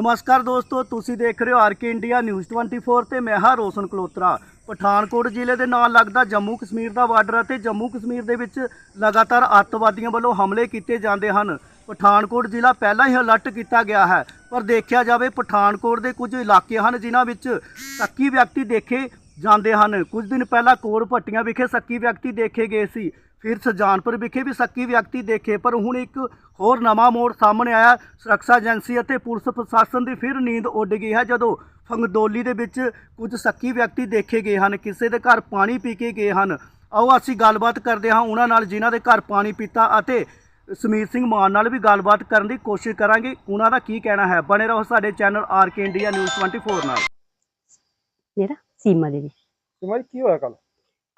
ਨਮਸਕਾਰ ਦੋਸਤੋ, ਤੁਸੀਂ ਦੇਖ ਰਹੇ ਹੋ ਆਰਕੇ ਇੰਡੀਆ ਨਿਊਜ਼ 24 ਤੇ ਮੈਂ ਹਾਂ ਰੋਸ਼ਨ ਕਲੋਤਰਾ। ਪਠਾਨਕੋਟ ਜ਼ਿਲ੍ਹੇ ਦੇ ਨਾਲ ਲੱਗਦਾ ਜੰਮੂ ਕਸ਼ਮੀਰ ਦਾ ਬਾਰਡਰ ਅਤੇ ਜੰਮੂ ਕਸ਼ਮੀਰ ਦੇ ਵਿੱਚ ਲਗਾਤਾਰ ਅੱਤਵਾਦੀਆਂ ਵੱਲੋਂ ਹਮਲੇ ਕੀਤੇ ਜਾਂਦੇ ਹਨ। ਪਠਾਨਕੋਟ ਜ਼ਿਲ੍ਹਾ ਪਹਿਲਾਂ ਹੀ ਅਲਰਟ ਕੀਤਾ ਗਿਆ ਹੈ, ਪਰ ਦੇਖਿਆ ਜਾਵੇ ਪਠਾਨਕੋਟ ਦੇ ਕੁਝ ਇਲਾਕੇ ਹਨ ਜਿਨ੍ਹਾਂ ਵਿੱਚ ਸੱਕੀ ਵਿਅਕਤੀ ਦੇਖੇ ਜਾਂਦੇ ਹਨ। ਕੁਝ ਦਿਨ ਪਹਿਲਾਂ ਕੋੜ ਭੱਟੀਆਂ ਵਿਖੇ ਸੱਕੀ ਵਿਅਕਤੀ ਦੇਖੇ ਗਏ ਸੀ। ਫਿਰ ਸੁਜਾਨਪੁਰ ਵਿਖੇ ਵੀ ਸੱਕੀ ਵਿਅਕਤੀ ਦੇਖੇ ਪਰ ਹੁਣ ਇੱਕ ਹੋਰ ਨਵਾਂ ਮੋੜ ਸਾਹਮਣੇ ਆਇਆ। ਸੁਰੱਖਿਆ ਏਜੰਸੀ ਅਤੇ ਪੁਲਿਸ ਪ੍ਰਸ਼ਾਸਨ ਦੀ ਫਿਰ ਨੀਂਦ ਉੱਡ ਗਈ ਹੈ ਜਦੋਂ ਫੰਗਦੋਲੀ ਦੇ ਵਿੱਚ ਕੁਝ ਸੱਕੀ ਵਿਅਕਤੀ ਦੇਖੇ ਗਏ ਹਨ ਕਿਸੇ ਦੇ ਘਰ ਪਾਣੀ ਪੀ ਕੇ ਗਏ ਹਨ। ਆਓ ਅਸੀਂ ਗੱਲਬਾਤ ਕਰਦੇ ਹਾਂ ਉਹਨਾਂ ਨਾਲ ਜਿਨ੍ਹਾਂ ਦੇ ਘਰ ਪਾਣੀ ਪੀਤਾ ਅਤੇ ਸਮੀਰ ਸਿੰਘ ਮਾਨ ਨਾਲ ਵੀ ਗੱਲਬਾਤ ਕਰਨ ਦੀ ਕੋਸ਼ਿਸ਼ ਕਰਾਂਗੇ। ਉਹਨਾਂ ਦਾ ਕੀ ਕਹਿਣਾ ਹੈ? ਬਣੇ ਰਹੋ ਸਾਡੇ ਚੈਨਲ ਆਰਕੇ ਇੰਡੀਆ ਨਿਊਜ਼ 24 ਨਾਲ। ਮੇਰਾ ਸੀਮਾ ਦੇਵੀ। ਸਿਮਰ ਕੀ ਹੋਇਆ ਕੱਲ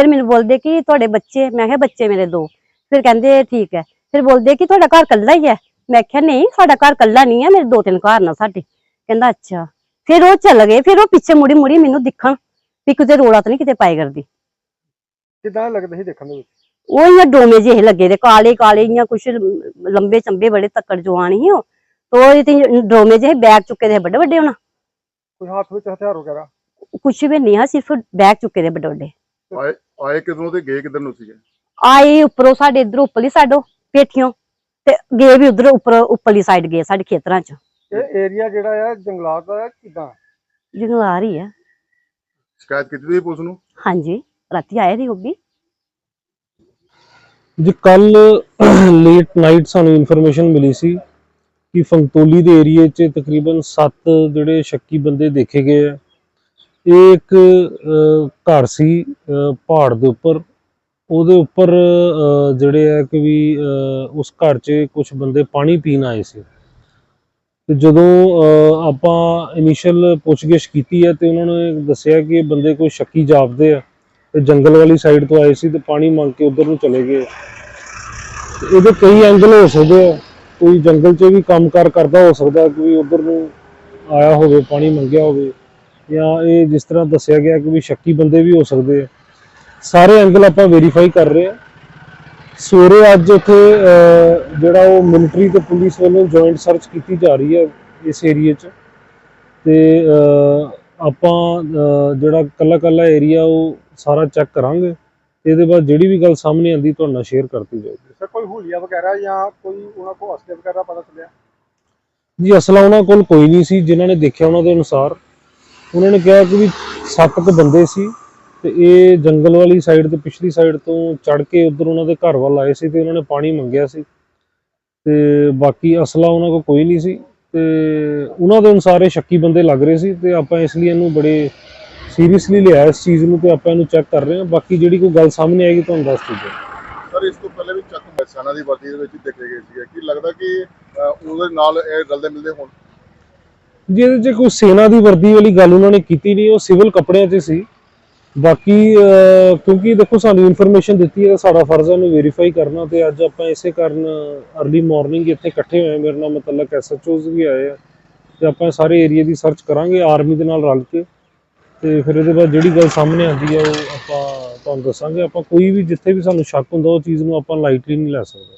ਫਿਰ ਮੈਨੂੰ ਬੋਲਦੇ ਕਿ ਤੁਹਾਡੇ ਬੱਚੇ ਮੈਂ ਕਿਹਾ ਬੱਚੇ ਮੇਰੇ ਦੋ। ਫਿਰ ਕਹਿੰਦੇ ਠੀਕ ਹੈ। ਫਿਰ ਬੋਲਦੇ ਕਿ ਤੁਹਾਡਾ ਘਰ ਕੱਲਾ ਹੀ ਹੈ। ਮੈਂ ਕਿਹਾ ਨਹੀਂ ਸਾਡਾ ਘਰ ਕੱਲਾ ਨਹੀਂ ਹੈ ਮੇਰੇ ਦੋ ਤਿੰਨ ਘਰ ਨਾ ਸਾਡੇ। ਕਹਿੰਦਾ ਅੱਛਾ। ਫਿਰ ਉਹ ਚੱਲ ਗਏ। ਫਿਰ ਉਹ ਪਿੱਛੇ ਮੁੜੀ ਮੁੜੀ ਮੈਨੂੰ ਦਿਖਣ ਵੀ ਕਿਤੇ ਰੋਲਾ ਤਾਂ ਨਹੀਂ ਕਿਤੇ ਪਾਏ ਕਰਦੀ। ਕਿਦਾਂ ਲੱਗਦਾ ਸੀ ਦੇਖਣ ਦੇ ਵਿੱਚ? ਉਹ ਇਆਂ ਡੋਮੇ ਜਿਹੇ ਲੱਗੇ ਦੇ ਕਾਲੇ ਕਾਲੇ ਇਆਂ ਕੁਛ ਲੰਬੇ ਚੰਬੇ ਬੜੇ ਤੱਕੜ ਜਵਾਨ ਸੀ ਉਹ। ਤੋ ਇਹ ਤੇ ਡੋਮੇ ਜਿਹੇ ਬੈਗ ਚੁੱਕੇ ਦੇ ਵੱਡੇ ਵੱਡੇ ਹੋਣਾ ਕੋਈ ਹੱਥ ਵਿੱਚ ਹਥਿਆਰ ਵਗੈਰਾ? ਕੁਛ ਵੀ ਨਹੀਂ ਆ ਸਿਰਫ ਬੈਗ ਚੁੱਕੇ ਦੇ ਵੱਡੇ ਵੱਡੇ ਆਏ ਆਏ ਕਿਧਰੋਂ ਤੇ ਗਏ ਕਿਧਰ ਨੂੰ ਸੀਗੇ? ਆਏ ਉੱਪਰੋਂ ਸਾਡੇ ਇਧਰ ਉੱਪਰਲੀ ਸਾਡੋ ਪੇਠੀਆਂ ਤੇ ਗਏ ਵੀ ਉਧਰ ਉੱਪਰ ਉੱਪਰਲੀ ਸਾਈਡ ਗਏ ਸਾਡੇ ਖੇਤਰਾਂ ਚ। ਇਹ ਏਰੀਆ ਜਿਹੜਾ ਆ ਜੰਗਲਾਤ ਦਾ ਕਿਦਾਂ? ਆ ਰਹੀ ਹੈ ਸ਼ਿਕਾਇਤ ਕੀਤੀ ਤੁਸੀਂ ਪੁਲਿਸ ਨੂੰ? ਹਾਂਜੀ ਰਾਤੀ ਆਏ ਦੀ ਹੋਗੀ ਜੀ ਕੱਲ ਲੇਟ ਨਾਈਟ ਸਾਨੂੰ ਇਨਫੋਰਮੇਸ਼ਨ ਮਿਲੀ ਸੀ ਕਿ ਫੰਗਤੋਲੀ ਦੇ ਏਰੀਏ 'ਚ ਤਕਰੀਬਨ 7 ਜਿਹੜੇ ਸ਼ੱਕੀ ਬੰਦੇ ਦੇਖੇ ਗਏ ਆ। ਇਹ ਇੱਕ ਘਰ ਸੀ ਪਹਾੜ ਦੇ ਉੱਪਰ। ਉਹਦੇ ਉੱਪਰ ਜਿਹੜੇ ਆ ਕਿ ਵੀ ਉਸ ਘਰ 'ਚ ਕੁਝ ਬੰਦੇ ਪਾਣੀ ਪੀਣ ਆਏ ਸੀ। ਤੇ ਜਦੋਂ ਆਪਾਂ ਇਨੀਸ਼ੀਅਲ ਪੁੱਛਗਿੱਛ ਕੀਤੀ ਹੈ ਤੇ ਉਹਨਾਂ ਨੇ ਦੱਸਿਆ ਕਿ ਇਹ ਬੰਦੇ ਕੋਈ ਸ਼ੱਕੀ ਜਾਪਦੇ ਆ ਤੇ ਜੰਗਲ ਵਾਲੀ ਸਾਈਡ ਤੋਂ ਆਏ ਸੀ ਤੇ ਪਾਣੀ ਮੰਗ ਕੇ ਉਧਰ ਨੂੰ ਚਲੇ ਗਏ। ਇਹਦੇ ਕਈ ਐਂਗਲ ਹੋ ਸਕਦੇ ਆ। ਕੋਈ ਜੰਗਲ 'ਚ ਵੀ ਕੰਮਕਾਰ ਕਰਦਾ ਹੋ ਸਕਦਾ ਕੋਈ ਉਧਰ ਨੂੰ ਆਇਆ ਹੋਵੇ, ਪਾਣੀ ਮੰਗਿਆ ਹੋਵੇ। ਜਾਂ ਇਹ ਜਿਸ ਤਰ੍ਹਾਂ ਦੱਸਿਆ ਗਿਆ ਕਿ ਵੀ ਸ਼ੱਕੀ ਬੰਦੇ ਵੀ ਹੋ ਸਕਦੇ ਆ। ਸਾਰੇ ਐਂਗਲ ਆਪਾਂ ਵੈਰੀਫਾਈ ਕਰ ਰਹੇ ਆ। ਸਵੇਰੇ ਅੱਜ ਉੱਥੇ ਜਿਹੜਾ ਉਹ ਮਿਲਟਰੀ ਤੇ ਪੁਲਿਸ ਵੱਲੋਂ ਜੁਆਇੰਟ ਸਰਚ ਕੀਤੀ ਜਾ ਰਹੀ ਹੈ ਇਸ ਏਰੀਏ 'ਚ। ਤੇ ਆਪਾਂ ਜਿਹੜਾ ਕੱਲਾ ਕੱਲਾ ਏਰੀਆ ਉਹ ਸਾਰਾ ਚੈੱਕ ਕਰਾਂਗੇ। ਤੇ ਇਹਦੇ ਬਾਅਦ ਜਿਹੜੀ ਵੀ ਗੱਲ ਸਾਹਮਣੇ ਆਂਦੀ ਤੁਹਾਡੇ ਨਾਲ ਸ਼ੇਅਰ ਕਰਤੀ ਜਾਏਗੀ ਸਰ ਕੋਈ ਹੁਲੀਆ ਵਗੈਰਾ ਜਾਂ ਕੋਈ ਉਹਨਾਂ ਕੋਲ ਹਸਤੇ ਵਗੈਰਾ ਪਤਾ ਚੱਲਿਆ? ਜੀ ਅਸਲਾ ਉਹਨਾਂ ਕੋਲ ਕੋਈ ਨਹੀਂ ਸੀ। ਜਿਨ੍ਹਾਂ ਨੇ ਦੇਖਿਆ ਉਹਨਾਂ ਦੇ ਅਨੁਸਾਰ ਉਹਨਾਂ ਨੇ ਕਿਹਾ ਕਿ ਵੀ ਸੱਤ ਕੁ ਬੰਦੇ ਸੀ ਤੇ ਇਹ ਜੰਗਲ ਵਾਲੀ ਸਾਈਡ ਤੇ ਪਿਛਲੀ ਸਾਈਡ ਤੋਂ ਚੜ ਕੇ ਉਧਰ ਉਹਨਾਂ ਦੇ ਘਰ ਵੱਲ ਆਏ ਸੀ ਤੇ ਉਹਨਾਂ ਨੇ ਪਾਣੀ ਮੰਗਿਆ ਸੀ। ਤੇ ਬਾਕੀ ਅਸਲਾ ਉਹਨਾਂ ਕੋਲ ਕੋਈ ਨਹੀਂ ਸੀ ਤੇ ਉਹਨਾਂ ਦੇ ਅਨੁਸਾਰ ਇਹ ਸ਼ੱਕੀ ਬੰਦੇ ਲੱਗ ਰਹੇ ਸੀ ਤੇ ਆਪਾਂ ਇਸ ਲਈ ਇਹਨੂੰ ਬੜੇ ਸੀਰੀਅਸਲੀ ਲਿਆ ਇਸ ਚੀਜ਼ ਨੂੰ ਤੇ ਆਪਾਂ ਇਹਨੂੰ ਚੈੱਕ ਕਰ ਰਹੇ ਹਾਂ। ਬਾਕੀ ਜਿਹੜੀ ਕੋਈ ਗੱਲ ਸਾਹਮਣੇ ਆਏਗੀ ਤੁਹਾਨੂੰ ਦੱਸ ਦਿੱਤੇ ਸਰ, ਇਸ ਤੋਂ ਪਹਿਲੇ ਵੀ ਚੱਕ ਸੈਨਾ ਦੀ ਵਰਦੀ ਦੇ ਵਿੱਚ ਦੇਖੇ ਗਏ ਸੀਗੇ। ਕੀ ਲੱਗਦਾ ਕਿ ਉਹਦੇ ਨਾਲ ਇਹ ਰਲਦੇ ਮਿਲਦੇ ਹੋਣ? ਜਿਹਦੇ 'ਚ ਕੋਈ ਸੇਨਾ ਦੀ ਵਰਦੀ ਵਾਲੀ ਗੱਲ ਉਹਨਾਂ ਨੇ ਕੀਤੀ ਨਹੀਂ, ਉਹ ਸਿਵਲ ਕੱਪੜਿਆਂ 'ਚ ਸੀ। ਬਾਕੀ ਕਿਉਂਕਿ ਦੇਖੋ ਸਾਨੂੰ ਇਨਫੋਰਮੇਸ਼ਨ ਦਿੱਤੀ ਹੈ ਤਾਂ ਸਾਡਾ ਫਰਜ਼ ਹੈ ਉਹਨੂੰ ਵੈਰੀਫਾਈ ਕਰਨਾ ਤੇ ਅੱਜ ਆਪਾਂ ਇਸੇ ਕਾਰਨ अर्ਲੀ ਮਾਰਨਿੰਗ ਇੱਥੇ ਇਕੱਠੇ ਹੋਏ ਮੇਰੇ ਨਾਲ ਮਤਲਬ ਐਸਐਚਓਜ਼ ਵੀ ਆਏ ਆ ਤੇ ਆਪਾਂ ਸਾਰੇ ਏਰੀਆ ਦੀ ਸਰਚ ਕਰਾਂਗੇ ਆਰਮੀ ਦੇ ਨਾਲ ਰਲ ਕੇ। ਤੇ ਫਿਰ ਇਹਦੇ ਬਾਅਦ ਜਿਹੜੀ ਗੱਲ ਸਾਹਮਣੇ ਆਉਂਦੀ ਹੈ ਉਹ ਆਪਾਂ ਤੁਹਾਨੂੰ ਦੱਸਾਂਗੇ। ਆਪਾਂ ਕੋਈ ਵੀ ਜਿੱਥੇ ਵੀ ਸਾਨੂੰ ਸ਼ੱਕ ਹੁੰਦਾ, ਉਹ ਚੀਜ਼ ਨੂੰ ਆਪਾਂ ਲਾਈਟਲੀ ਨਹੀਂ ਲੈ ਸਕਦੇ।